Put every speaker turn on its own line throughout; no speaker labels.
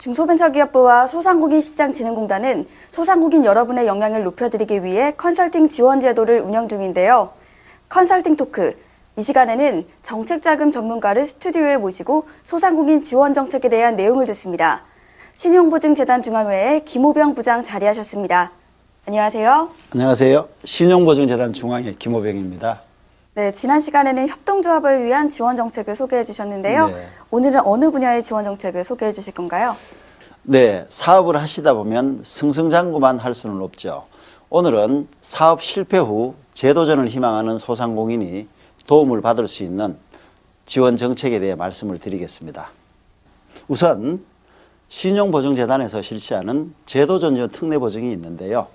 중소벤처기업부와 소상공인 시장진흥공단은 소상공인 여러분의 역량을 높여드리기 위해 컨설팅 지원 제도를 운영 중인데요. 컨설팅 토크. 이 시간에는 정책자금 전문가를 스튜디오에 모시고 소상공인 지원 정책에 대한 내용을 듣습니다. 신용보증재단 중앙회의 김호병 부장 자리하셨습니다. 안녕하세요.
안녕하세요. 신용보증재단 중앙회 김호병입니다.
네, 지난 시간에는 협동조합을 위한 지원 정책을 소개해 주셨는데요.
네.
오늘은 어느 분야의 지원 정책을 소개해 주실 건가요?
네, 사업을 하시다 보면 승승장구만 할 수는 없죠. 오늘은 사업 실패 후 재도전을 희망하는 소상공인이 도움을 받을 수 있는 지원 정책에 대해 말씀을 드리겠습니다. 우선 신용보증재단에서 실시하는 제도전 지원 특례 보증이 있는데요.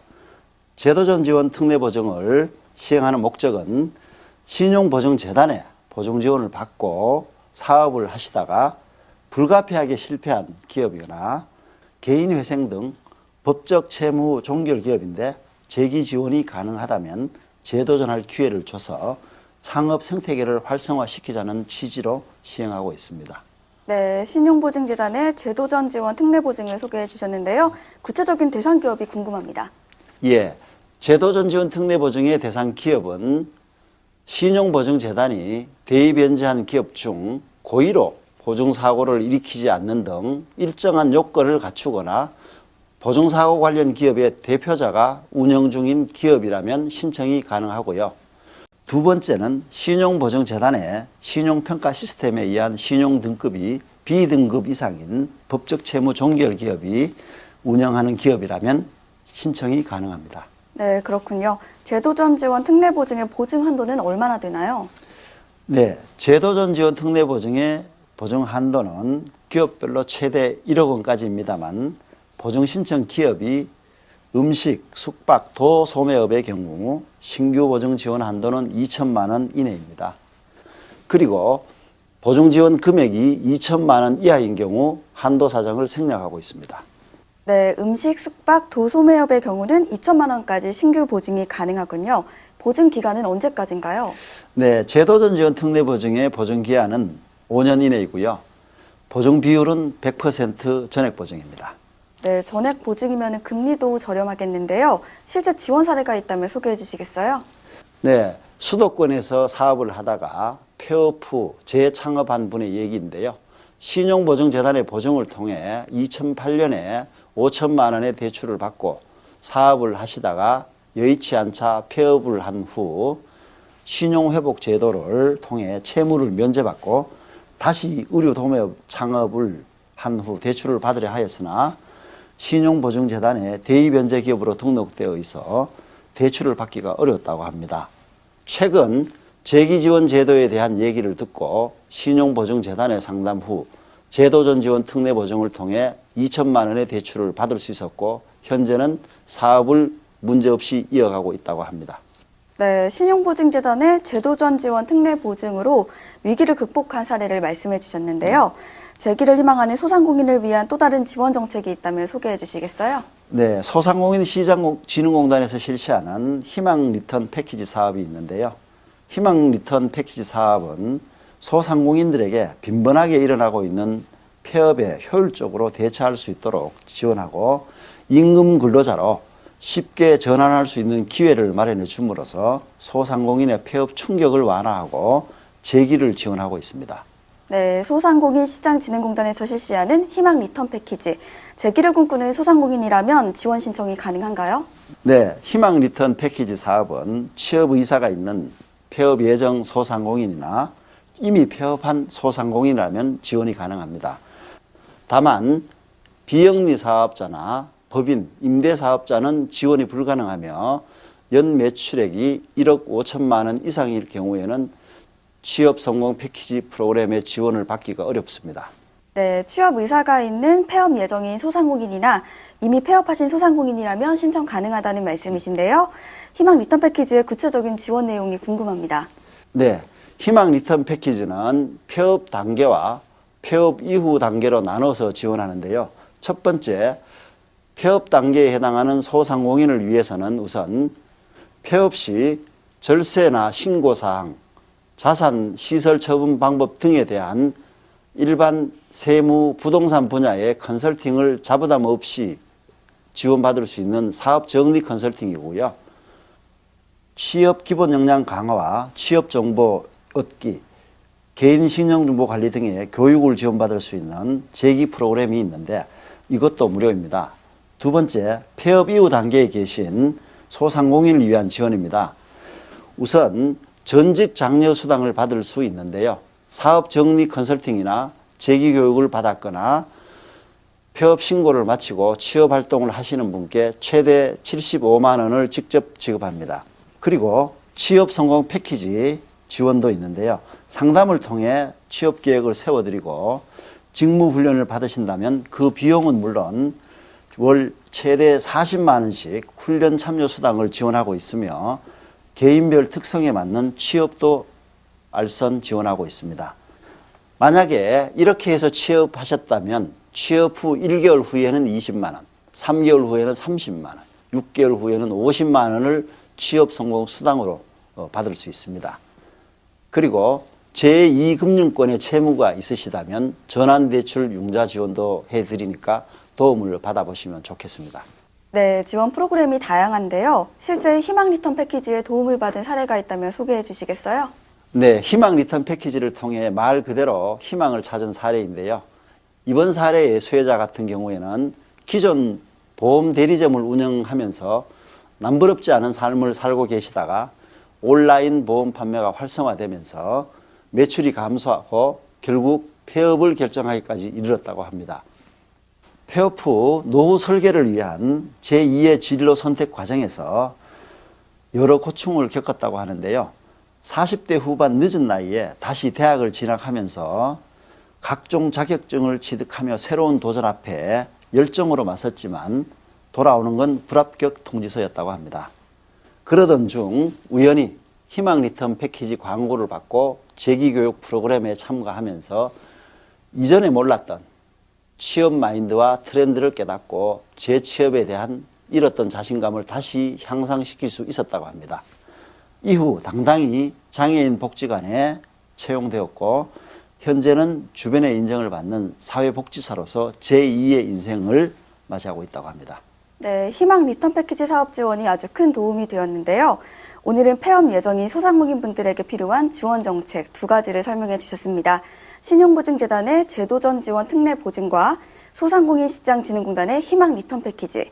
제도전 지원 특례 보증을 시행하는 목적은 신용보증재단에 보증 지원을 받고 사업을 하시다가 불가피하게 실패한 기업이거나 개인회생 등 법적 채무 종결 기업인데 재기 지원이 가능하다면 재도전할 기회를 줘서 창업 생태계를 활성화시키자는 취지로 시행하고 있습니다.
네, 신용보증재단의 제도전 지원 특례보증을 소개해 주셨는데요. 구체적인 대상 기업이 궁금합니다.
예, 제도전 지원 특례 보증의 대상 기업은 신용보증재단이 대입연재한 기업 중 고의로 보증사고를 일으키지 않는 등 일정한 요건을 갖추거나 보증사고 관련 기업의 대표자가 운영 중인 기업이라면 신청이 가능하고요. 두 번째는 신용보증재단의 신용평가 시스템에 의한 신용등급이 B등급 이상인 법적 채무 종결 기업이 운영하는 기업이라면 신청이 가능합니다.
네, 그렇군요. 제도전 지원 특례 보증의 보증 한도는 얼마나 되나요?
네, 제도전 지원 특례 보증의 보증 한도는 기업별로 최대 1억 원까지입니다만 보증 신청 기업이 음식, 숙박, 도 소매업의 경우 신규 보증 지원 한도는 2천만 원 이내입니다. 그리고 보증 지원 금액이 2천만 원 이하인 경우 한도 사정을 생략하고 있습니다.
네, 음식, 숙박, 도소매업의 경우는 2천만 원까지 신규 보증이 가능하군요. 보증 기간은 언제까지인가요?
네, 제도전 지원 특례 보증의 보증 기한은 5년 이내이고요. 보증 비율은 100% 전액 보증입니다.
네, 전액 보증이면 금리도 저렴하겠는데요. 실제 지원 사례가 있다면 소개해 주시겠어요?
네, 수도권에서 사업을 하다가 폐업 후 재창업한 분의 얘기인데요. 신용보증재단의 보증을 통해 2008년에 5천만 원의 대출을 받고 사업을 하시다가 여의치 않자 폐업을 한 후 신용회복 제도를 통해 채무를 면제받고 다시 의류 도매업 창업을 한 후 대출을 받으려 하였으나 신용보증재단에 대의변제 기업으로 등록되어 있어 대출을 받기가 어려웠다고 합니다. 최근 재기지원 제도에 대한 얘기를 듣고 신용보증재단에 상담 후 제도전 지원 특례 보증을 통해 2천만 원의 대출을 받을 수 있었고 현재는 사업을 문제없이 이어가고 있다고 합니다.
네, 신용보증재단의 제도전 지원 특례 보증으로 위기를 극복한 사례를 말씀해 주셨는데요. 재기를 희망하는 소상공인을 위한 또 다른 지원 정책이 있다면 소개해 주시겠어요?
네, 소상공인 시장진흥공단에서 실시하는 희망 리턴 패키지 사업이 있는데요. 희망 리턴 패키지 사업은 소상공인들에게 빈번하게 일어나고 있는 폐업에 효율적으로 대처할 수 있도록 지원하고 임금 근로자로 쉽게 전환할 수 있는 기회를 마련해 줌으로써 소상공인의 폐업 충격을 완화하고 재기를 지원하고 있습니다.
네, 소상공인 시장진흥공단에서 실시하는 희망 리턴 패키지. 재기를 꿈꾸는 소상공인이라면 지원 신청이 가능한가요?
네, 희망 리턴 패키지 사업은 취업 의사가 있는 폐업 예정 소상공인이나 이미 폐업한 소상공인이라면 지원이 가능합니다. 다만 비영리 사업자나 법인, 임대 사업자는 지원이 불가능하며 연 매출액이 1억 5천만 원 이상일 경우에는 취업 성공 패키지 프로그램의 지원을 받기가 어렵습니다.
네, 취업 의사가 있는 폐업 예정인 소상공인이나 이미 폐업하신 소상공인이라면 신청 가능하다는 말씀이신데요. 희망 리턴 패키지의 구체적인 지원 내용이 궁금합니다.
네, 희망 리턴 패키지는 폐업 단계와 폐업 이후 단계로 나눠서 지원하는데요. 첫 번째, 폐업 단계에 해당하는 소상공인을 위해서는 우선 폐업 시 절세나 신고 사항, 자산 시설 처분 방법 등에 대한 일반 세무 부동산 분야의 컨설팅을 자부담 없이 지원받을 수 있는 사업 정리 컨설팅이고요. 취업 기본 역량 강화와 취업 정보 얻기, 개인 신용 정보 관리 등의 교육을 지원받을 수 있는 재기 프로그램이 있는데 이것도 무료입니다. 두 번째, 폐업 이후 단계에 계신 소상공인을 위한 지원입니다. 우선 전직 장려 수당을 받을 수 있는데요. 사업 정리 컨설팅이나 재기 교육을 받았거나 폐업 신고를 마치고 취업 활동을 하시는 분께 최대 75만 원을 직접 지급합니다. 그리고 취업 성공 패키지 지원도 있는데요. 상담을 통해 취업 계획을 세워드리고 직무 훈련을 받으신다면 그 비용은 물론 월 최대 40만 원씩 훈련 참여 수당을 지원하고 있으며 개인별 특성에 맞는 취업도 알선 지원하고 있습니다. 만약에 이렇게 해서 취업하셨다면 취업 후 1개월 후에는 20만 원, 3개월 후에는 30만 원, 6개월 후에는 50만 원을 취업 성공 수당으로 어, 받을 수 있습니다. 그리고 제2금융권의 채무가 있으시다면 전환대출 융자 지원도 해드리니까 도움을 받아보시면 좋겠습니다.
네, 지원 프로그램이 다양한데요. 실제 희망 리턴 패키지에 도움을 받은 사례가 있다면 소개해 주시겠어요?
네, 희망 리턴 패키지를 통해 말 그대로 희망을 찾은 사례인데요. 이번 사례의 수혜자 같은 경우에는 기존 보험 대리점을 운영하면서 남부럽지 않은 삶을 살고 계시다가 온라인 보험 판매가 활성화되면서 매출이 감소하고 결국 폐업을 결정하기까지 이르렀다고 합니다. 폐업 후 노후 설계를 위한 제2의 진로 선택 과정에서 여러 고충을 겪었다고 하는데요. 40대 후반 늦은 나이에 다시 대학을 진학하면서 각종 자격증을 취득하며 새로운 도전 앞에 열정으로 맞섰지만 돌아오는 건 불합격 통지서였다고 합니다. 그러던 중 우연히 희망 리턴 패키지 광고를 받고 재기교육 프로그램에 참가하면서 이전에 몰랐던 취업 마인드와 트렌드를 깨닫고 재취업에 대한 잃었던 자신감을 다시 향상시킬 수 있었다고 합니다. 이후 당당히 장애인 복지관에 채용되었고 현재는 주변의 인정을 받는 사회복지사로서 제2의 인생을 맞이하고 있다고 합니다.
네, 희망 리턴 패키지 사업 지원이 아주 큰 도움이 되었는데요. 오늘은 폐업 예정인 소상공인 분들에게 필요한 지원 정책 두 가지를 설명해 주셨습니다. 신용보증재단의 제도전 지원 특례 보증과 소상공인 시장 진흥공단의 희망 리턴 패키지.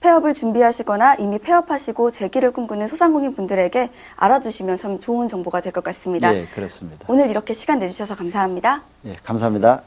폐업을 준비하시거나 이미 폐업하시고 재기를 꿈꾸는 소상공인 분들에게 알아두시면 참 좋은 정보가 될 것 같습니다.
예, 그렇습니다.
오늘 이렇게 시간 내주셔서 감사합니다.
예, 감사합니다.